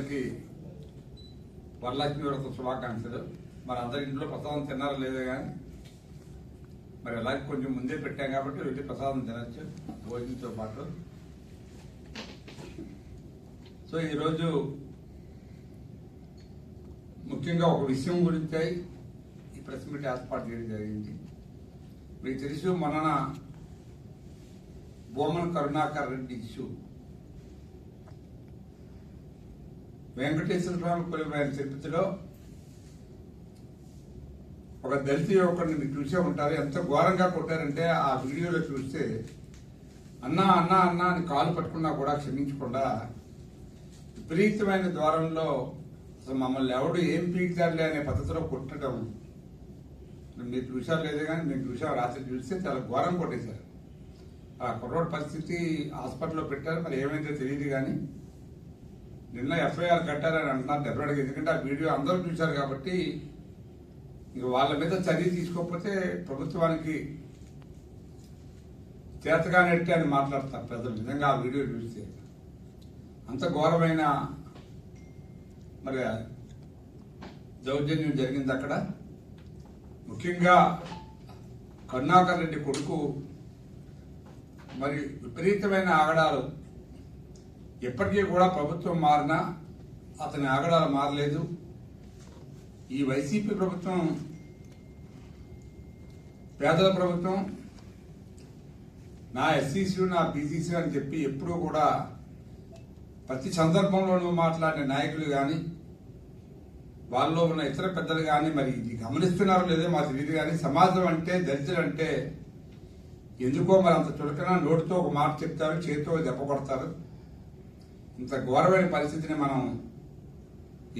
అందరికీ వరలక్ష్మి వ్రత శుభాకాంక్షలు. మరి అందరి ఇంట్లో ప్రసాదం తిన్నారా లేదా కానీ మరి అలాగే కొంచెం ముందే పెట్టాం కాబట్టి వెళ్ళి ప్రసాదం తినచ్చు భోజనంతో పాటు. సో ఈరోజు ముఖ్యంగా ఒక విషయం గురించి ఈ ప్రెస్ మీట్ ఏర్పాటు చేయడం జరిగింది. మీకు తెలుసు మొన్న బోమన్ కరుణాకర్ రెడ్డి ఇష్యూ. వెంకటేశ్వర స్వామి కొలిమైన తిరుపతిలో ఒక దళిత యువకుడిని మీరు చూసే ఉంటారు. ఎంత ఘోరంగా కొట్టారంటే ఆ వీడియోలో చూస్తే అన్నా అన్నా అన్నా అని కాలు పట్టుకున్నా కూడా క్షమించకుండా విపరీతమైన ద్వారంలో అసలు మమ్మల్ని ఎవడు ఏం పీకుతాడులే అనే పద్ధతిలో కొట్టడం. మీరు చూసారు లేదే కానీ మేము చూసాం రాత్రి చూస్తే చాలా ఘోరం కొట్టేశారు. ఆ కుర్రోడ్ పరిస్థితి హాస్పిటల్లో పెట్టారు. మరి ఏమైందో తెలియదు కానీ నిన్న ఎఫ్ఐఆర్ కట్టారని అంటున్నారు డెఫినెట్గా ఎందుకంటే ఆ వీడియో అందరూ చూశారు కాబట్టి ఇంక వాళ్ళ మీద చర్య తీసుకోకపోతే ప్రభుత్వానికి చేతగానట్టే అని మాట్లాడతారు ప్రజలు. నిజంగా ఆ వీడియో చూస్తే అంత ఘోరమైన మరి దౌర్జన్యం జరిగింది అక్కడ. ముఖ్యంగా కరుణాకర్ రెడ్డి కొడుకు మరి విపరీతమైన ఆగడాలు ఎప్పటికీ కూడా ప్రభుత్వం మారినా అతని ఆగడాలు మారలేదు. ఈ వైసీపీ ప్రభుత్వం పేదల ప్రభుత్వం నా ఎస్సీసీ నా బీసీసీ అని చెప్పి ఎప్పుడూ కూడా ప్రతి సందర్భంలోనూ మాట్లాడిన నాయకులు కానీ వాళ్ళలో ఉన్న ఇతర పెద్దలు కానీ మరి ఇది గమనిస్తున్నారో లేదో మా తెలియదు కానీ సమాజం అంటే దళితులు అంటే ఎందుకో మరి అంత చులకన నోటితో ఒక మాట చెప్తారు చేతితో దెబ్బ కొడతారు. ఇంత ఘోరమైన పరిస్థితిని మనం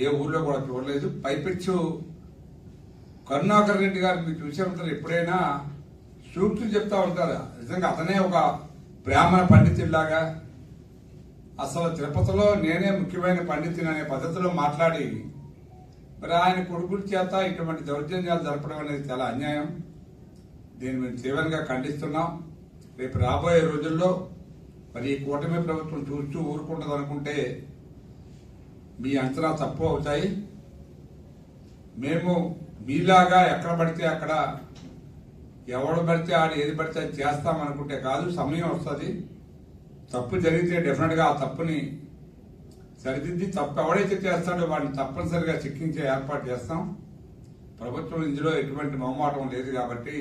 ఏ ఊర్లో కూడా చూడలేదు. పైపెచ్చు కరుణాకర్ రెడ్డి గారు మీరు చూసే ఉంటారు. ఎప్పుడైనా సూక్తులు చెప్తా ఉంటారు. నిజంగా అతనే ఒక బ్రాహ్మణ పండితుడిలాగా. అసలు తిరుపతిలో నేనే ముఖ్యమైన పండితుని అనే పద్ధతిలో మాట్లాడి మరి ఆయన కొడుకుల చేత ఇటువంటి దౌర్జన్యాలు జరపడం అనేది చాలా అన్యాయం. దీన్ని మేము తీవ్రంగా ఖండిస్తున్నాం. రేపు రాబోయే రోజుల్లో మరి ఈ కూటమి ప్రభుత్వం చూస్తూ ఊరుకుంటుంది అనుకుంటే మీ అంచనా తప్పు అవుతాయి. మేము మీలాగా ఎక్కడ పడితే అక్కడ ఎవడు పడితే ఆడు ఏది పడితే అది చేస్తామనుకుంటే కాదు సమయం వస్తుంది. తప్పు జరిగితే డెఫినెట్గా ఆ తప్పుని సరిదిద్ది తప్పు ఎవడైతే చేస్తాడో వాడిని తప్పనిసరిగా శిక్షించే ఏర్పాటు చేస్తాం. ప్రభుత్వం ఇందులో ఎటువంటి మొహమాటం లేదు కాబట్టి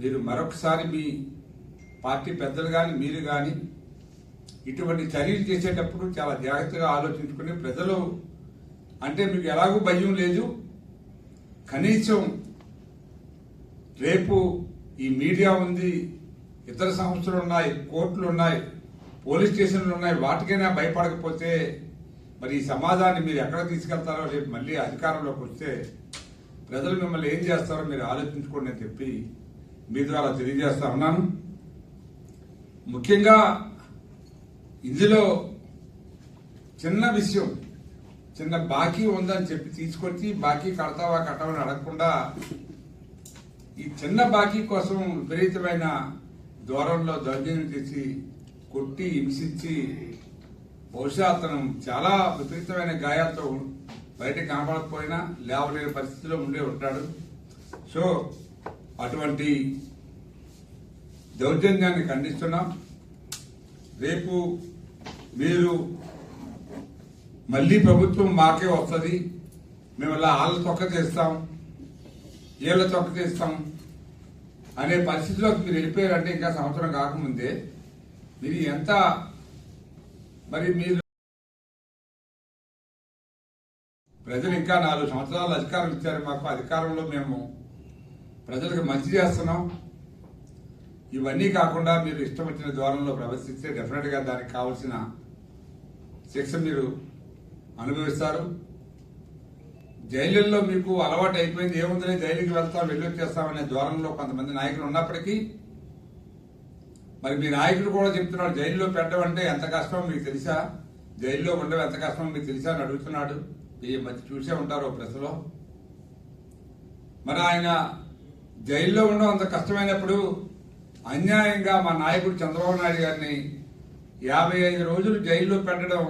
మీరు మరొకసారి మీ పార్టీ పెద్దలు కానీ మీరు కానీ ఇటువంటి చర్యలు చేసేటప్పుడు చాలా జాగ్రత్తగా ఆలోచించుకుని ప్రజలు అంటే మీకు ఎలాగూ భయం లేదు. కనీసం రేపు ఈ మీడియా ఉంది ఇతర సంస్థలు ఉన్నాయి కోర్టులు ఉన్నాయి పోలీస్ స్టేషన్లు ఉన్నాయి వాటికైనా భయపడకపోతే మరి ఈ సమాజాన్ని మీరు ఎక్కడ తీసుకెళ్తారో రేపు మళ్ళీ అధికారంలోకి వస్తే ప్రజలు మిమ్మల్ని ఏం చేస్తారో మీరు ఆలోచించుకోండి అని చెప్పి మీ ద్వారా తెలియజేస్తా ఉన్నాను. ముఖ్యంగా ఇందులో చిన్న విషయం చిన్న బాకీ ఉందని చెప్పి తీసుకొచ్చి బాకీ కడతావా కట్టవని అడగకుండా ఈ చిన్న బాకీ కోసం విపరీతమైన దూరంలో దౌర్జన్యం చేసి కొట్టి హింసించి బహుశా అతను చాలా విపరీతమైన గాయాలతో బయట కనపడకపోయినా లేవలేని పరిస్థితిలో ఉండే ఉంటాడు. సో అటువంటి దౌర్జన్యాన్ని ఖండిస్తున్నాం. రేపు మీరు మళ్ళీ ప్రభుత్వం మాకే వస్తుంది. మేము ఇలా వాళ్ళ తొక్క చేస్తాం ఏళ్ళ తొక్క చేస్తాం అనే పరిస్థితిలోకి మీరు వెళ్ళిపోయారంటే ఇంకా సంవత్సరం కాకముందే మీరు ఎంత మరి మీరు ప్రజలు ఇంకా నాలుగు సంవత్సరాలు అధికారం ఇచ్చారు మాకు. అధికారంలో మేము ప్రజలకు మంచి చేస్తున్నాం. ఇవన్నీ కాకుండా మీరు ఇష్టం వచ్చిన ద్వారంలో ప్రవేశిస్తే డెఫినెట్గా దానికి కావలసిన శిక్ష మీరు అనుభవిస్తారు. జైలుల్లో మీకు అలవాటు అయిపోయింది ఏముందని జైలుకి వెళ్తాం వెళ్ళి వచ్చేస్తామనే ద్వారంలో కొంతమంది నాయకులు ఉన్నప్పటికీ మరి మీ నాయకుడు కూడా చెప్తున్నాడు జైల్లో పెట్టడం అంటే ఎంత కష్టమో మీకు తెలుసా? జైల్లో ఉండడం ఎంత కష్టమో మీకు తెలుసా అని అడుగుతున్నాడు. ఈ మధ్య చూసే ఉంటారు ప్రెస్లో. మరి ఆయన జైల్లో ఉండడం అంత కష్టమైనప్పుడు అన్యాయంగా మా నాయకుడు చంద్రబాబు నాయుడు గారిని యాభై ఐదు రోజులు జైల్లో పెట్టడం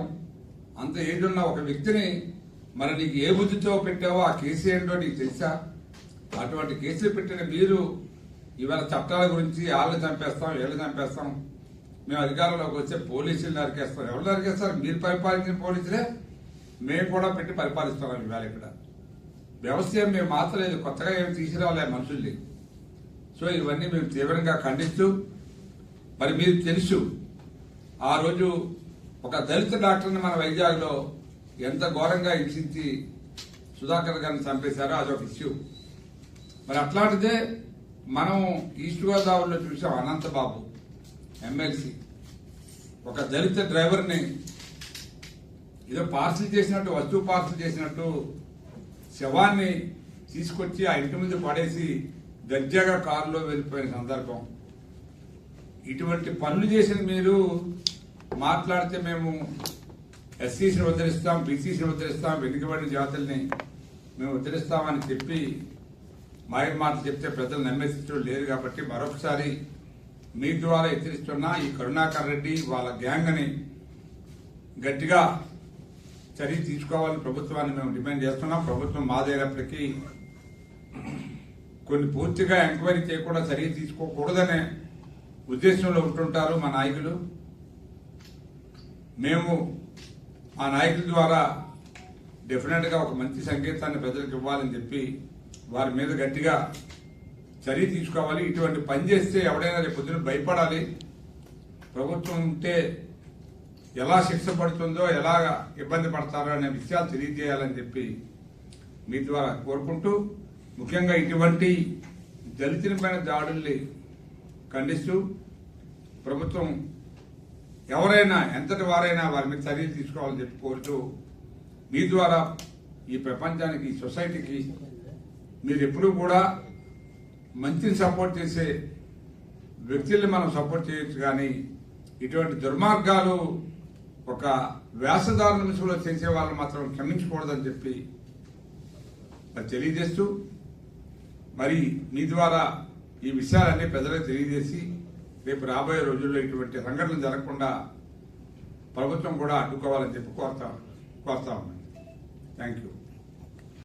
అంత ఏడున్న ఒక వ్యక్తిని మరి నీకు ఏ బుద్ధితో పెట్టావో ఆ కేసు ఏంటో నీకు తెలుసా? అటువంటి కేసులు పెట్టిన మీరు ఇవాళ చట్టాల గురించి వాళ్ళు చంపేస్తాం వీళ్ళు చంపేస్తాం. మేము అధికారంలోకి వచ్చే పోలీసులు నరికేస్తాం. ఎవరు నరికేస్తారు? మీరు పరిపాలించిన పోలీసులే. మేము కూడా పెట్టి పరిపాలిస్తున్నాం ఇవాళ ఇక్కడ. వ్యవస్థ మేము మాత్రలేదు కొత్తగా ఏమి తీసుకురాలే మనుషుల్ని. సో ఇవన్నీ మేము తీవ్రంగా ఖండిస్తూ మరి మీరు తెలుసు ఆ రోజు ఒక దళిత డాక్టర్ని మన వైజాగ్లో ఎంత ఘోరంగా హింసించి సుధాకర్ గారిని చంపేశారో అదొక ఇష్యూ. మరి అట్లాంటిదే మనం ఈస్ట్ గోదావరిలో చూసాం అనంతబాబు ఎమ్మెల్సీ. ఒక దళిత డ్రైవర్ని ఏదో పార్సిల్ చేసినట్టు వస్తువు పార్సిల్ చేసినట్టు శవాన్ని తీసుకొచ్చి ఆ ఇంటి ముందు పడేసి దర్జాగా కారులో వెళ్ళిపోయిన సందర్భం. ఇటువంటి పనులు చేసిన మీరు మాట్లాడితే మేము ఎస్సీసీని ఉద్ధరిస్తాం బీసీసీని ఉద్ధరిస్తాం వెనుకబడిన జాతుల్ని మేము ఉద్ధరిస్తామని చెప్పి మాయ మాటలు చెప్తే ప్రజలు నమ్మేసించడం లేరు కాబట్టి మరొకసారి మీ ద్వారా హెచ్చరిస్తున్న ఈ కరుణాకర్ రెడ్డి వాళ్ళ గ్యాంగ్ని గట్టిగా చర్య తీసుకోవాలని ప్రభుత్వాన్ని మేము డిమాండ్ చేస్తున్నాం. ప్రభుత్వం మాదైనప్పటికీ కొన్ని పూర్తిగా ఎంక్వైరీ చేయకుండా చర్య తీసుకోకూడదనే ఉద్దేశంలో ఉంటుంటారు మా నాయకులు. మేము ఆ నాయకుల ద్వారా డెఫినెట్గా ఒక మంచి సంకేతాన్ని ప్రజలకు ఇవ్వాలని చెప్పి వారి మీద గట్టిగా చర్య తీసుకోవాలి. ఇటువంటి పని చేస్తే ఎవడైనా రేపు పొద్దున భయపడాలి. ప్రభుత్వం ఉంటే ఎలా శిక్ష పడుతుందో ఎలా ఇబ్బంది పడతారో అనే విషయాలు తెలియజేయాలని చెప్పి మీ ద్వారా కోరుకుంటూ ముఖ్యంగా ఇటువంటి దళితులపైన దాడుల్ని ఖండిస్తూ ప్రభుత్వం ఎవరైనా ఎంతటి వారైనా వారి మీద చర్యలు తీసుకోవాలని చెప్పి కోరుతూ మీ ద్వారా ఈ ప్రపంచానికి ఈ సొసైటీకి మీరు ఎప్పుడూ కూడా మంచిని సపోర్ట్ చేసే వ్యక్తుల్ని మనం సపోర్ట్ చేయొచ్చు కానీ ఇటువంటి దుర్మార్గాలు ఒక వేషధారణ నిమిషంలో చేసే వాళ్ళని మాత్రం క్షమించకూడదని చెప్పి తెలియజేస్తూ మరి మీ ద్వారా ఈ విషయాలన్నీ ప్రజలకు తెలియజేసి రేపు రాబోయే రోజుల్లో ఇటువంటి సంఘటనలు జరగకుండా ప్రభుత్వం కూడా అడ్డుకోవాలని చెప్పి కోరుతా కోరుతా ఉన్నాను. Thank you